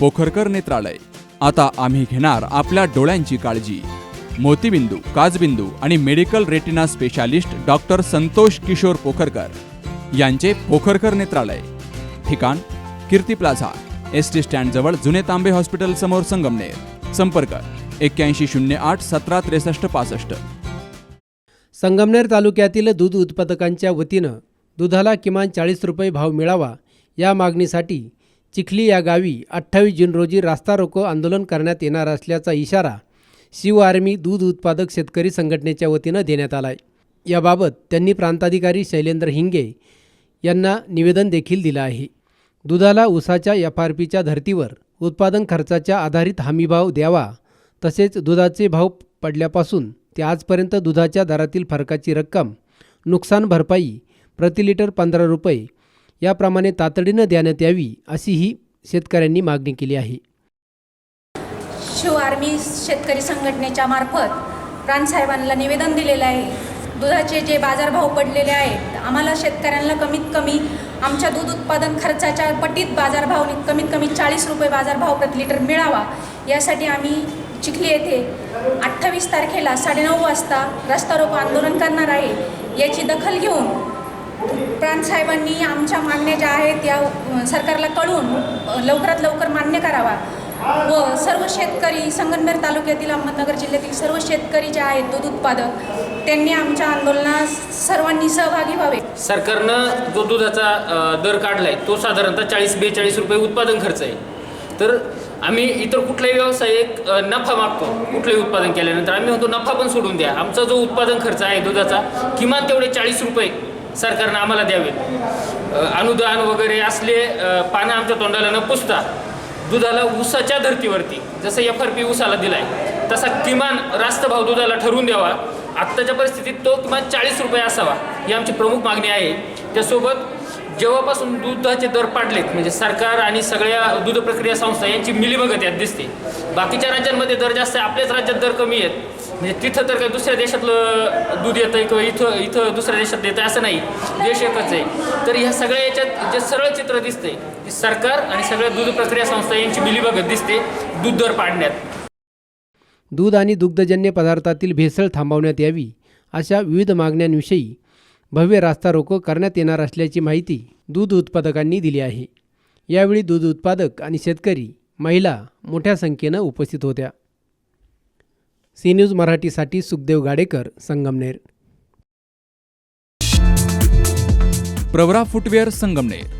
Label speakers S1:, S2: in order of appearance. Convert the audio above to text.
S1: पोखरकर नेत्रालय. आता आम्ही घेणार आपल्या डोळ्यांची काळजी. मोतीबिंदू काजबिंदू आणि medical retina specialist doctor Santosh Kishor Pokharkar यांचे पोखरकर नेत्रालय. ठिकाण कीर्ती प्लाझा एस टी स्टँडजवळ जुने तांबे हॉस्पिटल समोर संगमनेर. संपर्क एक्क्याऐंशी शून्य आठ सतरा त्रेसष्ट पासष्ट.
S2: संगमनेर तालुक्यातील दूध उत्पादकांच्या वतीनं दुधाला किमान चाळीस रुपये भाव मिळावा या मागणीसाठी चिखली या गावी अठ्ठावीस जून रोजी रास्ता रोको आंदोलन करण्यात येणार असल्याचा इशारा शिव आर्मी दूध उत्पादक शेतकरी संघटनेच्या वतीनं देण्यात आला आहे याबाबत त्यांनी प्रांताधिकारी शैलेंद्र हिंगे यांना निवेदन देखील दिलं आहे. दुधाला उसाच्या एफ आर पीच्या धर्तीवर उत्पादन खर्चाच्या आधारित हमीभाव द्यावा तसेच दुधाचे भाव पडल्यापासून ते आजपर्यंत दुधाच्या दरातील फरकाची रक्कम नुकसान भरपाई प्रति लिटर पंधरा रुपये याप्रमाणे तातडीनं देण्यात यावी अशीही शेतकऱ्यांनी मागणी केली आहे.
S3: शिव आर्मी शेतकरी संघटनेच्या मार्फत प्राणसाहेबांना निवेदन दिलेलं आहे. दुधाचे जे बाजारभाव पडलेले आहेत आम्हाला शेतकऱ्यांना कमीत कमी आमच्या दूध उत्पादन खर्चाच्या पटीत बाजारभाव कमीत कमी चाळीस रुपये बाजारभाव प्रति लिटर मिळावा यासाठी आम्ही चिखली येथे अठ्ठावीस तारखेला साडेनऊ वाजता रस्ता रोको आंदोलन करणार आहे. याची दखल घेऊन प्रांतसाहेबांनी आमच्या मागण्या ज्या आहेत त्या सरकारला कळून लवकरात लवकर मान्य करावा. व सर्व शेतकरी संगमनेर तालुक्यातील अहमदनगर जिल्ह्यातील सर्व शेतकरी जे आहेत दूध उत्पादक त्यांनी आमच्या आंदोलनात सर्वांनी सहभागी व्हावे.
S4: सरकारनं जो दुधाचा दर दर काढलाय तो साधारणतः चाळीस बेचाळीस रुपये उत्पादन खर्च आहे. तर आम्ही इतर कुठलाही व्यवसायिक नफा मागतो कुठलंही उत्पादन केल्यानंतर आम्ही म्हणतो नफा पण सोडून द्या. आमचा जो उत्पादन खर्च आहे दुधाचा किमान तेवढे चाळीस रुपये सरकारनं आम्हाला द्यावे अनुदान वगैरे असले पानं आमच्या तोंडाला न पुसता दुधाला ऊसाच्या धर्तीवरती जसं एफ आर पी ऊसाला दिलाय तसा किमान रास्त भाव दुधाला ठरवून द्यावा. आत्ताच्या परिस्थितीत तो किमान चाळीस रुपये असावा ही आमची प्रमुख मागणी आहे. त्यासोबत जेव्हापासून दुधाचे दर पाडलेत म्हणजे सरकार आणि सगळ्या दूध प्रक्रिया संस्था यांची मिलीभगत यात दिसते. बाकीच्या राज्यांमध्ये दर जास्त आहे आपल्याच राज्यात दर कमी आहेत. म्हणजे तिथं तर काय दुसऱ्या देशातलं दूध येतं आहे किंवा इथं इथं दुसऱ्या देशात येतं असं नाही. देश एकच आहे. तर ह्या सगळ्या याच्यात जे सरळ चित्र दिसते की सरकार आणि सगळ्या दूध प्रक्रिया संस्था यांची मिलीभगत दिसते दूध दर पाडण्यात.
S2: दूध आणि दुग्धजन्य पदार्थातील भेसळ थांबवण्यात यावी अशा विविध मागण्यांविषयी भव्य रास्ता रोको करण्यात येणार असल्याची माहिती दूध उत्पादकांनी दिली आहे. यावेळी दूध उत्पादक आणि शेतकरी महिला मोठ्या संख्येनं उपस्थित होत्या. सी न्यूज मराठीसाठी सुखदेव गाडेकर संगमनेर.
S1: प्रवरा फुटवेअर संगमनेर.